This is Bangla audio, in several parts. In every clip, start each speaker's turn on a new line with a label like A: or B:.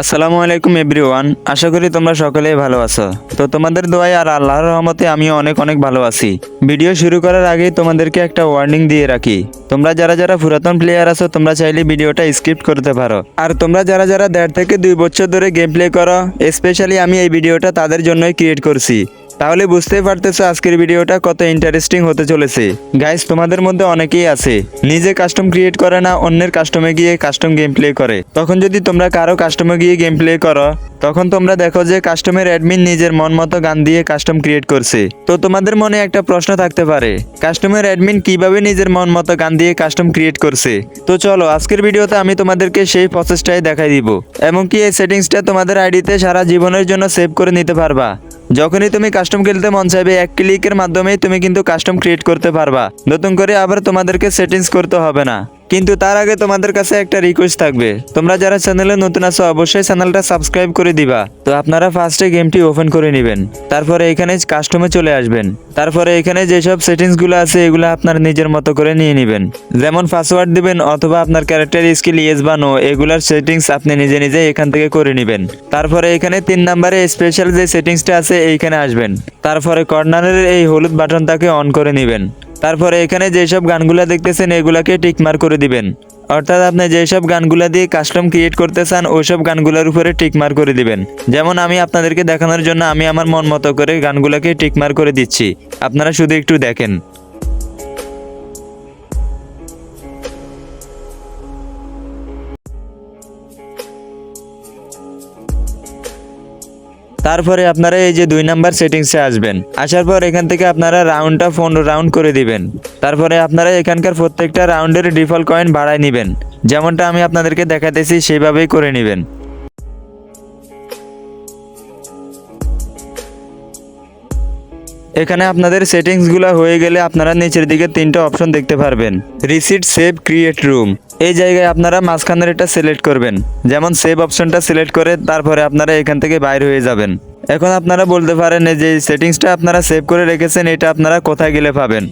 A: আসসালামু আলাইকুম এভরিওয়ান, আশা করি তোমরা সকলে ভালো আছো। তো তোমাদের দোয়াই আর আল্লাহর রহমতে আমি অনেক অনেক ভালো আছি। ভিডিও শুরু করার আগেই তোমাদেরকে একটা ওয়ার্নিং দিয়ে রাখি। তোমরা যারা যারা পুরাতন প্লেয়ার আছো, তোমরা চাইলে ভিডিওটা স্কিপ করতে পারো। আর তোমরা যারা যারা দেড় থেকে দুই বছর ধরে গেম প্লে করো স্পেশালি আমি এই ভিডিওটা তাদের জন্যই ক্রিয়েট করছি। তাহলে বুঝতেই পারতেছো আজকের ভিডিওটা কত ইন্টারেস্টিং হতে চলেছে। গাইস তোমাদের মধ্যে অনেকেই আছে, নিজে কাস্টম ক্রিয়েট করে না, অন্যের কাস্টমে গিয়ে কাস্টম গেম প্লে করে। তখন যদি তোমরা কারও কাস্টমে গিয়ে গেম প্লে করো, তখন তোমরা দেখো যে কাস্টমের অ্যাডমিন নিজের মন মতো গান দিয়ে কাস্টম ক্রিয়েট করছে। তো তোমাদের মনে একটা প্রশ্ন থাকতে পারে কাস্টমের অ্যাডমিন কীভাবে নিজের মন মতো গান দিয়ে কাস্টম ক্রিয়েট করছে? তো চলো, আজকের ভিডিওতে আমি তোমাদেরকে সেই প্রসেসটাই দেখাই দিব। এমনকি এই সেটিংসটা তোমাদের আইডিতে সারা জীবনের জন্য সেভ করে নিতে পারবা। যখনই তুমি কাস্টম খেলতে মন চাইবে, এক ক্লিকের মাধ্যমেই তুমি কিন্তু কাস্টম ক্রিয়েট করতে পারবা। নতুন করে আবার তোমাদেরকে সেটিংস করতে হবে না। কিন্তু তার আগে তোমাদের কাছে একটা রিকোয়েস্ট থাকবে। তোমরা যারা চ্যানেলে নতুন আছো, অবশ্যই চ্যানেলটা সাবস্ক্রাইব করে দিবা। তো আপনারা ফার্স্টে গেমটি ওপেন করে নেবেন। তারপরে এখানে কাস্টমে চলে আসবেন। তারপরে এখানে যেসব সেটিংসগুলো আছে, এগুলো আপনার নিজের মতো করে নিয়ে নেবেন। যেমন পাসওয়ার্ড দিবেন অথবা আপনার ক্যারেক্টার স্কিল ইয়েস বা নো এগুলার সেটিংস আপনি নিজে নিজে এখান থেকে করে নেবেন। তারপরে এখানে তিন নম্বরে স্পেশাল যে সেটিংসটা আছে, এইখানে আসবেন। তারপরে কর্নারের এই হলুদ বাটনটাকে অন করে নেবেন। তারপরে এখানে যেসব গানগুলা দেখতেছেন, এগুলাকে টিকমার করে দিবেন। অর্থাৎ আপনি যেসব গানগুলা দিয়ে কাস্টম ক্রিয়েট করতে চান, ওইসব গানগুলোর উপরে টিকমার করে দিবেন। যেমন আমি আপনাদেরকে দেখানোর জন্য আমি আমার মন মতো করে গানগুলাকে টিকমার করে দিচ্ছি। আপনারা শুধু একটু দেখেন। তারপরে আপনারা এই যে দুই নাম্বার সেটিংসে আসবেন। আসার পর এখান থেকে আপনারা রাউন্ডটা পনেরো রাউন্ড করে দিবেন। তারপরে আপনারা এখানকার প্রত্যেকটা রাউন্ডের ডিফল্ট কয়েন বাড়ায় নেবেন। যেমনটা আমি আপনাদেরকে দেখাতেছি সেইভাবেই করে নেবেন। এখানে আপনাদের সেটিংসগুলো হয়ে গেলে আপনারা নিচের দিকে তিনটা অপশন দেখতে পারবেন। রিসিট সেভ ক্রিয়েট রুম এই জায়গায় আপনারা মাঝখানের এটা সিলেক্ট করবেন। যেমন সেভ অপশনটা সিলেক্ট করে তারপরে আপনারা এখান থেকে বাইর হয়ে যাবেন। এখন আপনারা বলতে পারেন যে সেটিংসটা আপনারা সেভ করে রেখেছেন, এটা আপনারা কোথায় গেলে পাবেন?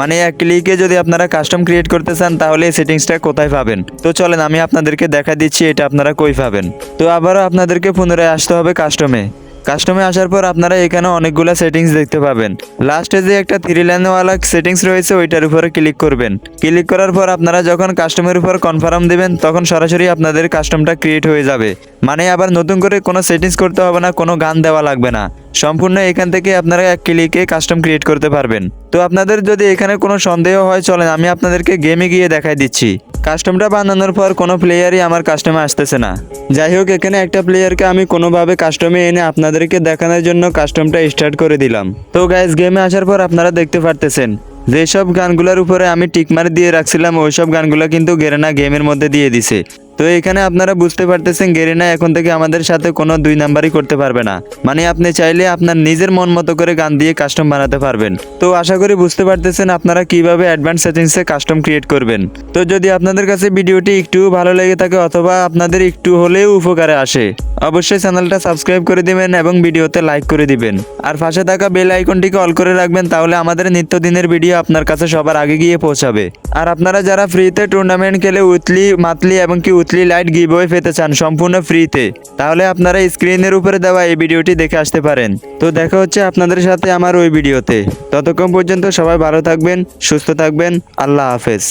A: মানে এক ক্লিকে যদি আপনারা কাস্টম ক্রিয়েট করতে চান, তাহলে এই সেটিংসটা কোথায় পাবেন? তো চলেন আমি আপনাদেরকে দেখা দিচ্ছি, এটা আপনারা কই পাবেন? তো আবারও আপনাদেরকে পুনরায় আসতে হবে কাস্টমে কাস্টমে আসার পর আপনারা এখানে অনেকগুলো সেটিংস দেখতে পাবেন। লাস্টে যে একটা থ্রি লাইনওয়ালা সেটিংস রয়েছে, ওইটার উপরে ক্লিক করবেন। ক্লিক করার পর আপনারা যখন কাস্টমের উপর কনফার্ম দেবেন, তখন সরাসরি আপনাদের কাস্টমটা ক্রিয়েট হয়ে যাবে। মানে আবার নতুন করে কোনো সেটিংস করতে হবে না, কোনো গান দেওয়া লাগবে না। সম্পূর্ণ এখান থেকে আপনারা এক ক্লিকে কাস্টম ক্রিয়েট করতে পারবেন। তো আপনাদের যদি এখানে কোনো সন্দেহ হয়, চলেন আমি আপনাদেরকে গেমে গিয়ে দেখাই দিচ্ছি। কাস্টমটা বানানোর পর কোনো প্লেয়ারই আমার কাস্টমে আসতেছে না। যাই হোক, এখানে একটা প্লেয়ারকে আমি কোনোভাবে কাস্টমে এনে আপনাদেরকে দেখানোর জন্য কাস্টমটা স্টার্ট করে দিলাম। তো গাইজ গেমে আসার পর আপনারা দেখতে পারতেছেন, যেসব গানগুলোর উপরে আমি টিকমার দিয়ে রাখছিলাম, ওইসব গানগুলো কিন্তু গেরেনা গেমের মধ্যে দিয়ে দিছে। তো এখানে আপনারা বুঝতে পারতেছেন গেরিনা এখন থেকে আমাদের সাথে কোনো দুই নাম্বারই করতে পারবে না। মানে আপনি চাইলে আপনার নিজের মন মতো করে গান দিয়ে কাস্টম বানাতে পারবেন। তো আশা করি বুঝতে পারতেছেন আপনারা কীভাবে অ্যাডভান্স সেটিংসে কাস্টম ক্রিয়েট করবেন। তো যদি আপনাদের কাছে ভিডিওটি একটু ভালো লেগে থাকে অথবা আপনাদের একটু হলেও উপকারে আসে। অবশ্যই চ্যানেলটা সাবস্ক্রাইব করে দিবেন এবং ভিডিওতে লাইক করে দিবেন। আর পাশে থাকা বেল আইকনটিকে অল করে রাখবেন, তাহলে আমাদের নিত্যদিনের ভিডিও আপনার কাছে সবার আগে গিয়ে পৌঁছাবে। আর আপনারা যারা ফ্রিতে টুর্নামেন্ট খেলে উইথলি মাতলি এবং কি উইথলি লাইট গিভওয়ে পেতে চান সম্পূর্ণ ফ্রিতে, তাহলে আপনারা স্ক্রিনের উপরে দেওয়া এই ভিডিওটি দেখে আসতে পারেন। তো দেখা হচ্ছে আপনাদের সাথে আমার ওই ভিডিওতে। ততক্ষণ পর্যন্ত সবাই ভালো থাকবেন, সুস্থ থাকবেন, আল্লাহ হাফেজ।